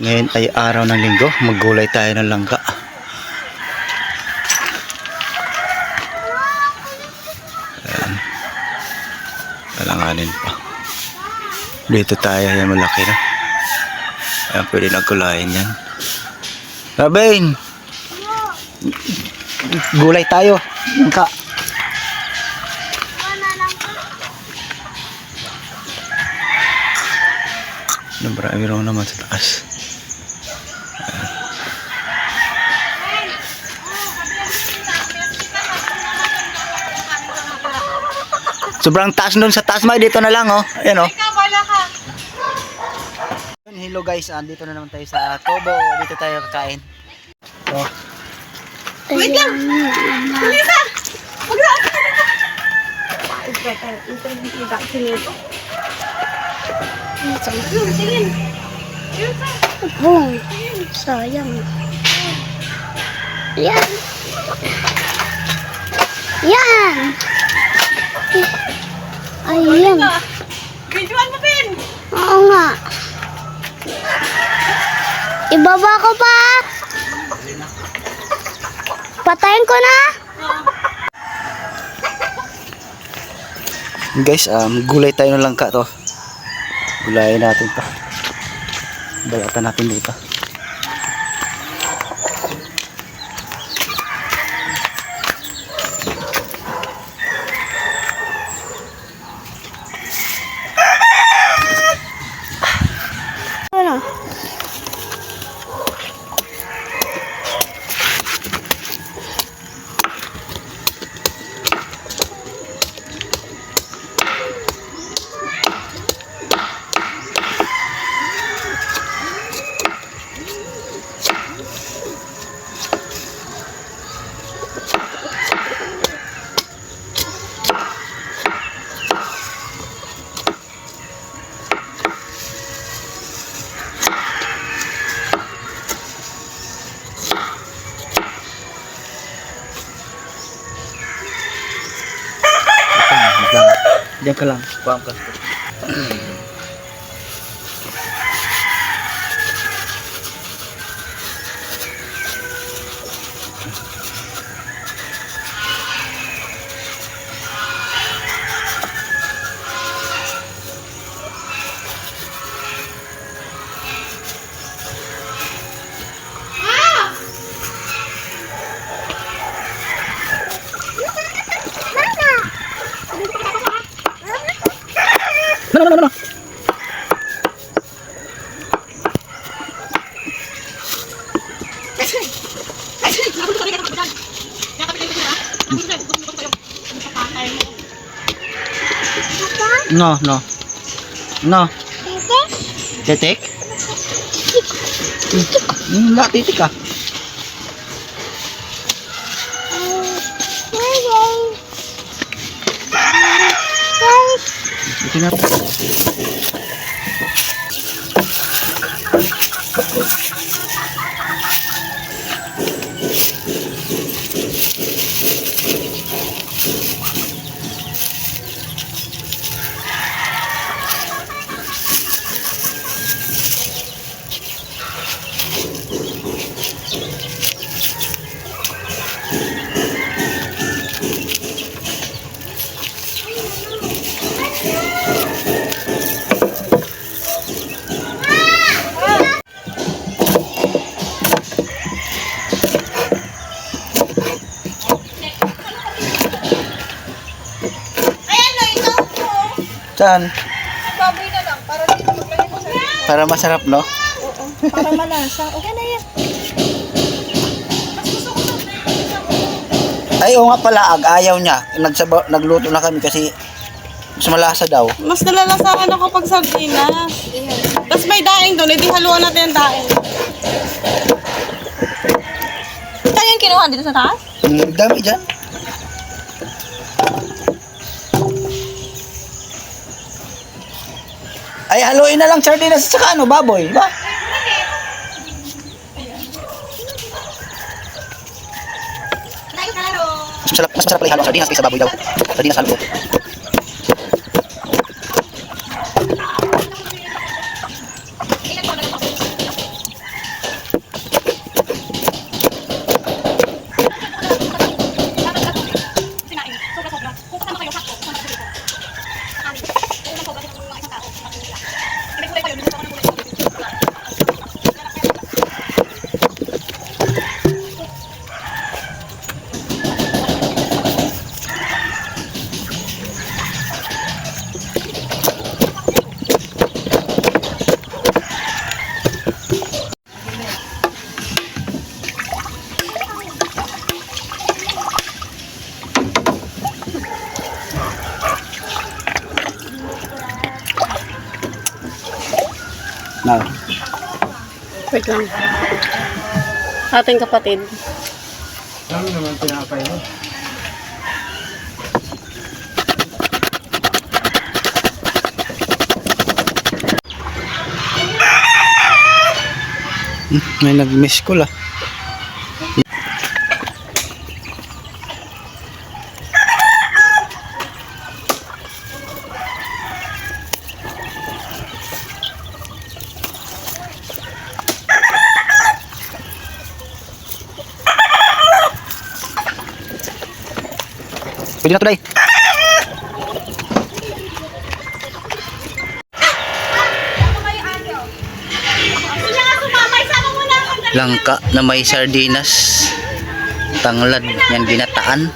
Ngayon ay araw ng linggo, maggulay tayo ng langka. Ayan. Kalanganin pa. Dito tayo, yan malaki na. Ayan, pwede na gulayin yan. Rabain! Gulay tayo. Langka. Marami raw naman sa taas. Sobrang taas nun sa taas, may dito na lang, oh. Ayan, oh. Hello guys, andito na naman tayo sa Tobo. Dito tayo kakain. Oh. Wait lang! Lisa! Ka na! Tingin! Oh, sayang. Yan. Yan. Ayan. Videoan mo, Pin! Oo nga. Ibaba ko pa. Patayin ko na. Guys, um, gulay tayo ng langka to. Gulayin natin to. Bayatan natin dito. Diyan ka lang. Paham No, no. No. Titik? Hmm, Wala, titik ka. Ito na. Saan? Baboy na lang, para dito maglagay mo sa Para masarap, no? Oo, para malasa. Okay na yan. Ay, oo nga pala, ag ayaw niya. Nagsaba, nagluto na kami kasi mas malasa daw. Mas nalalasahan ako pag sardinas. Tapos may daing doon, edi haluan natin yung daing. Saan yung kinuha dito sa taas? Ang dami dyan. Ay, haluin na lang sardinas at saka ano, baboy, di ba? Mas masarap, mas masarap pala ihalo ang sardinas kaysa baboy daw. Sardinas halo. Wait lang. Ating kapatid. Ano naman pinapay mo? Hmm, May nag-miss call ah. Pwede na tulay. Langka na may sardinas. Tanglad. Yan ginataan.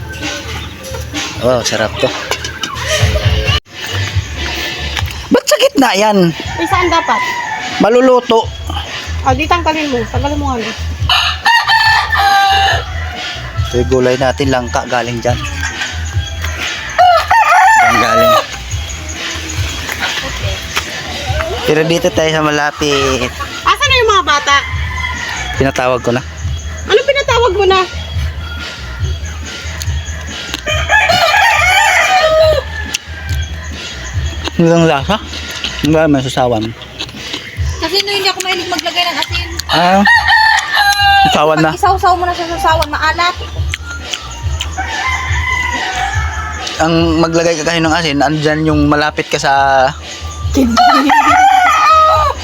Wow, sarap to. Ba't sa gitna yan? Uy, saan dapat? Maluluto. Ah, di tanggalin mo. Tanggalin mo ano. Ito yung gulay natin, langka galing dyan. Pero dito tayo sa malapit. Asan na yung mga bata? Pinatawag ko na. Ano pinatawag mo na? Hanggang lasa? Hindi may sasawan. Kasi no, hindi ako mahilig maglagay ng asin. Ah, sasawan na. Isaw-saw mo na sa sasawan, maalat. Ang maglagay ka kasi ng asin, andyan yung malapit ka sa...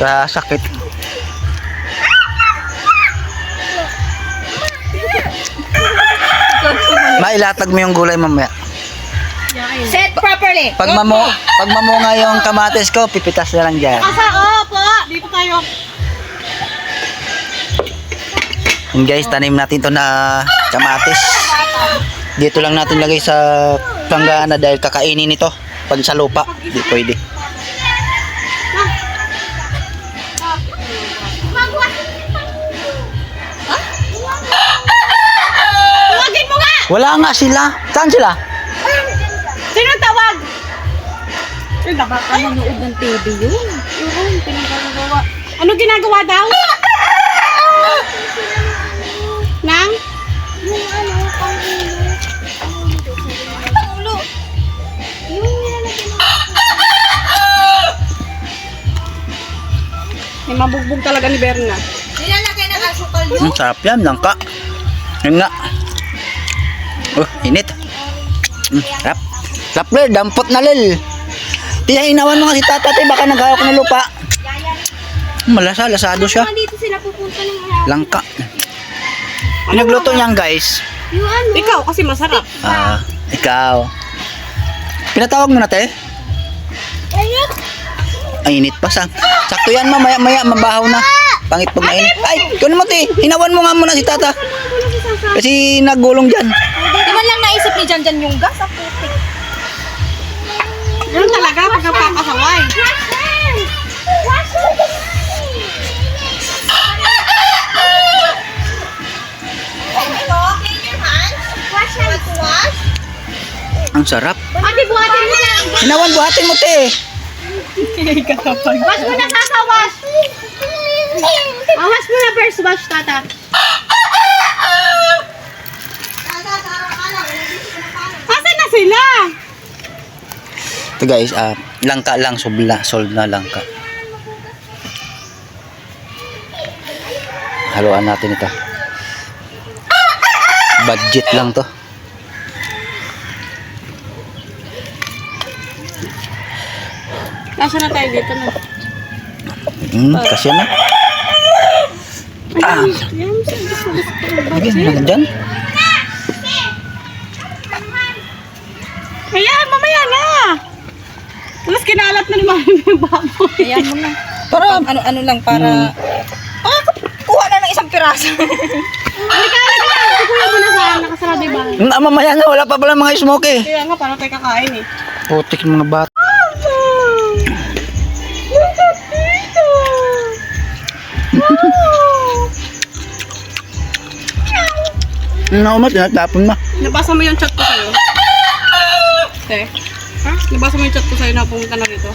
sa sakit. Mailatag mo yung gulay mamaya. Set properly. Pag mamo, pag mamunga yung kamatis ko, pipitas na lang dyan. Asa? Oo po. Dito tayo. Yun guys, tanim natin to na kamatis. Dito lang natin lagay sa planggana dahil kakainin nito. Pag sa lupa, di pwede. Wala nga sila. Saan sila? Sino tawag? Ay, dapat Ano nood ng TV yun? Yun, pinagagawa. Ano ginagawa daw? Nang? Yung ano, pangulo. Pangulo. Yung nilalagyan ng May mabugbog talaga ni Berna. Nilalagay ng asukal yun. Hmm, sarap yan, langka. Yun nga. Oh, init. Sarap. Sarap lil, dampot na lil. Tiya, inawan mo nga si tata, te, baka naghawak ng lupa. Malasa, lasado siya. Dito sila pupunta ng. Langka. Pinagluto niyan, guys. Yung ano? Ikaw, kasi masarap. Ah, ikaw. Pinatawag mo na, te? Ayun. Ay, init pa sa. Sakto yan, mamaya, maya, mabahaw na. Pangit pag mainit. Ay, kunin mo, te. Hinawan mo nga muna si tata. Kasi nagulong dyan. Ni Jan Jan yung gas. Ang putik. Ganun talaga pag napapasaway. Ang sarap. Ate, buhatin mo na. Hinawan, buhatin mo, te. Wash mo na, tata, wash. Wash mo na first, wash, tata. Asan na sila? Ito guys, ah, langka lang, sobla, sold na langka. Haluan natin ito. Budget lang to. Nasa na tayo dito na. Hmm, kasi na. Ah, Yan, lagyan mo na dyan. Ayan, mamaya na. Tapos kinalat na ni Mami yung baboy. Ayan mo na. Para ano-ano lang, para... Ah, kuha na ng isang piraso. Halika, halika. Kukuya mo na sa nakasarado yung bahay. Hmm, ah, mamaya na, wala pa pala mga smoke eh. Kaya nga, paano tayo kakain eh. Putik ng mga bata. Naumat, tinatapon na. Nabasa mo yung chat ko sa'yo? Te? Ha? Nabasa mo yung chat ko sa'yo na pumunta na rito?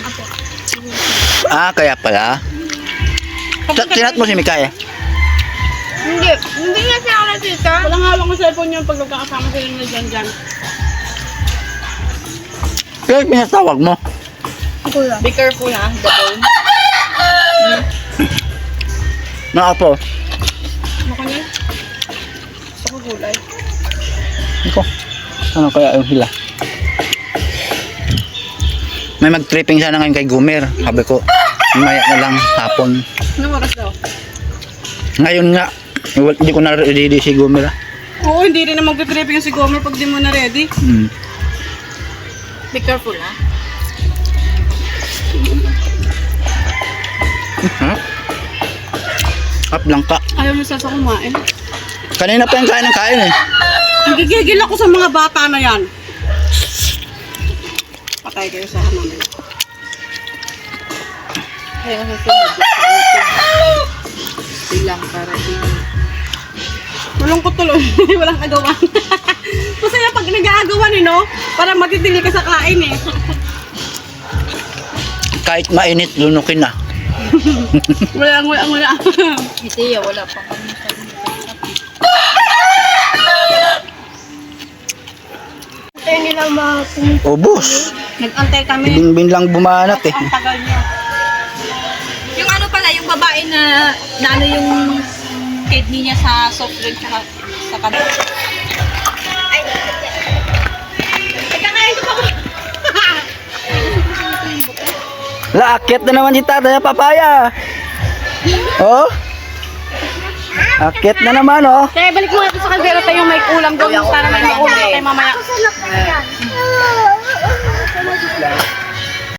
Ah, kaya pala. Sa- Sinat mo si Mikaya. Hindi. Hindi nga siya ako tita. Walang hawak ng cellphone niyo pag nagkakasama sila na dyan dyan. Kaya pinatawag mo. Kuya. Be careful ha, the bone. Na apo. Ano ka niya? Gusto ko gulay. Iko. Ano kaya yung hila? May mag-tripping sana ngayon kay Gumer. Sabi ko, maya na lang hapon. Anong oras daw? Ngayon nga, hindi ko na ready si Gumer. ah. Oo, hindi rin na magpitripping si Gomer pag di mo na ready. Hmm. Be careful ha. Harap. Harap lang ka. Ayaw mo sa kumain. Kanina pa yung kain ng kain eh. Nagigigil ako sa mga bata na yan. Patay kayo sa namin. Kaya kasi. Bilang para din. Malungkot tuloy. Walang agawan. Masaya pag nag-aagawan eh, no? Para matitili ka sa kain eh. Kahit mainit, lunukin na. Wala, wala, wala. Hindi wala pa kami Tayo nila mga Ubus. Nag-antay kami. Bingbing lang bumanat eh. Ang tagal niya. Yung ano pala, yung babae na, na ano yung kidney niya sa soft drink sa, sa kanila. La, akit na naman si tatay papaya. Oh? Akit na naman oh. Kaya balik mo ito sa kaldero tayo may ulam doon. Para may ulam tayo mamaya.